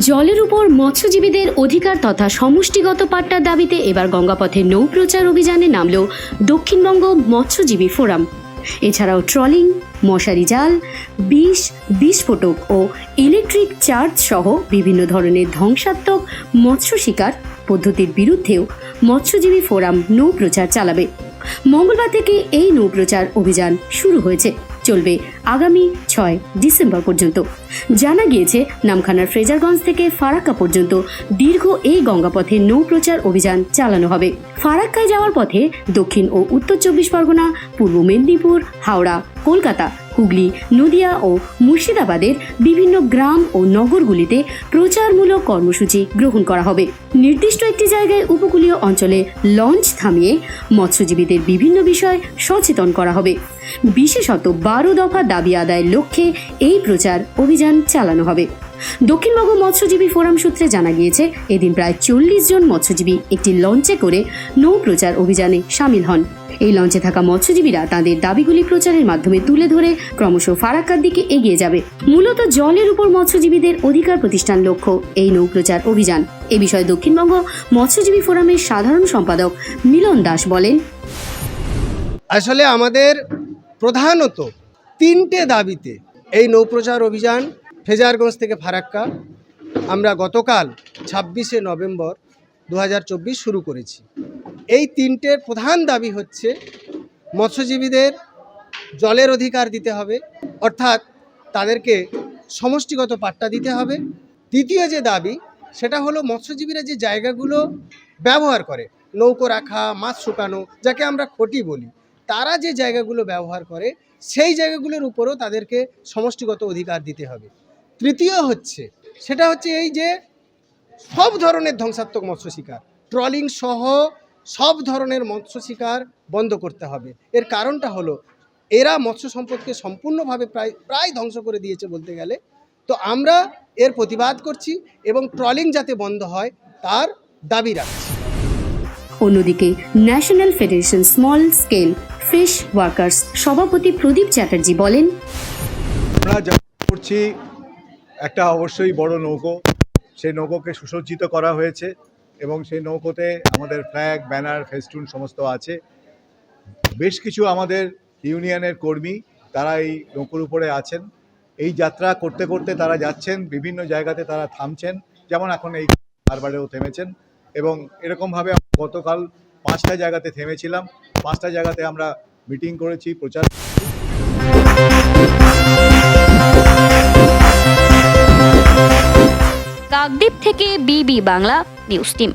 জলের উপর মৎস্যজীবীদের অধিকার তথা সমষ্টিগত পাট্টার দাবিতে এবার গঙ্গাপথে নৌ প্রচার অভিযানে নামল দক্ষিণবঙ্গ মৎস্যজীবী ফোরাম। এছাড়াও ট্রলিং, মশারি জাল, বিষ, বিস্ফোটক ও ইলেকট্রিক চার্জ সহ বিভিন্ন ধরনের ধ্বংসাত্মক মৎস্য শিকার পদ্ধতির বিরুদ্ধেও মৎস্যজীবী ফোরাম নৌ প্রচার চালাবে। মঙ্গলবার থেকে এই নৌপ্রচার অভিযান শুরু হয়েছে। চলবে আগামী ছয় ডিসেম্বর পর্যন্ত। জানা গিয়েছে, নামখানার ফ্রেজারগঞ্জ থেকে ফারাক্কা পর্যন্ত দীর্ঘ এই গঙ্গাপথে নৌপ্রচার অভিযান চালানো হবে। ফারাক্কায় যাওয়ার পথে দক্ষিণ ও উত্তর চব্বিশ পরগনা, পূর্ব মেদিনীপুর, হাওড়া, কলকাতা হুগলি, নদিয়া ও মুর্শিদাবাদের বিভিন্ন গ্রাম ও নগরগুলিতে প্রচারমূলক কর্মসূচি গ্রহণ করা হবে। নির্দিষ্ট একটি জায়গায় উপকূলীয় অঞ্চলে লঞ্চ থামিয়ে মৎস্যজীবীদের বিভিন্ন বিষয় সচেতন করা হবে। বিশেষত বারো দফা দাবি আদায়ের লক্ষ্যে এই প্রচার অভিযান চালানো হবে। দক্ষিণবঙ্গ মৎস্যজীবী ফোরাম সূত্রে জানা গিয়েছে, এদিন প্রায় চল্লিশ জন মৎস্যজীবী একটি লঞ্চে করে নৌ প্রচার অভিযানে সামিল হন। এই লঞ্চে থাকা মৎস্যজীবীরা তাদের দাবিগুলি প্রচারের মাধ্যমে তুলে ধরে, ক্রমশ ফারাক্কার দিকে এগিয়ে যাবে। মূলত জলের উপর মৎস্যজীবীদের অধিকার প্রতিষ্ঠান লক্ষ্য, এই নৌ প্রচার অভিযান। এ বিষয়ে দক্ষিণবঙ্গ মৎস্যজীবী ফোরামের সাধারণ সম্পাদক মিলন দাস বলেন, আসলে আমাদের প্রধানত তিনটে দাবিতে এই নৌপ্রচার অভিযান ফেজারগঞ্জ থেকে ফারাক্কা। আমরা গতকাল ছাব্বিশে নভেম্বর দু হাজার চব্বিশ শুরু করেছি। এই তিনটের প্রধান দাবি হচ্ছে, মৎস্যজীবীদের জলের অধিকার দিতে হবে, অর্থাৎ তাদেরকে সমষ্টিগত পাট্টা দিতে হবে। দ্বিতীয় যে দাবি, সেটা হলো মৎস্যজীবীরা যে জায়গাগুলো ব্যবহার করে, নৌকো রাখা, মাছ শুকানো, যাকে আমরা খটি বলি, তারা যে জায়গাগুলো ব্যবহার করে, সেই জায়গাগুলোর উপরও তাদেরকে সমষ্টিগত অধিকার দিতে হবে। তৃতীয় হচ্ছে সেটা হচ্ছে এই যে সব ধরনের ধ্বংসাত্মক মৎস্য শিকার। ট্রলিং সহ সব ধরনের মৎস্য শিকার বন্ধ করতে হবে। এর কারণটা হলো এরা মৎস্য সম্পদকে সম্পূর্ণভাবে প্রায় প্রায় ধ্বংস করে দিয়েছে বলতে গেলে। তো আমরা এর প্রতিবাদ করছি এবং ট্রলিং যাতে বন্ধ হয় তার দাবি রাখছি। অন্যদিকে national federation small scale fish workers সভাপতি প্রদীপ চ্যাটার্জি বলেন আমরা করছি একটা অবশ্যই বড় নৌকো। সেই নৌকোকে সুসজ্জিত করা হয়েছে এবং সেই নৌকোতে আমাদের ফ্ল্যাগ ব্যানার ফেস্টুন সমস্ত আছে। বেশ কিছু আমাদের ইউনিয়নের কর্মী তারা এই নৌকোর উপরে আছেন। এই যাত্রা করতে করতে তারা যাচ্ছেন, বিভিন্ন জায়গাতে তারা থামছেন, যেমন এখন এই হারবারেও থেমেছেন এবং এরকমভাবে গতকাল পাঁচটা জায়গাতে থেমেছিলাম। পাঁচটা জায়গাতে আমরা মিটিং করেছি, প্রচার কাকদ্বীপ থেকে বিবি বাংলা নিউজ টিম।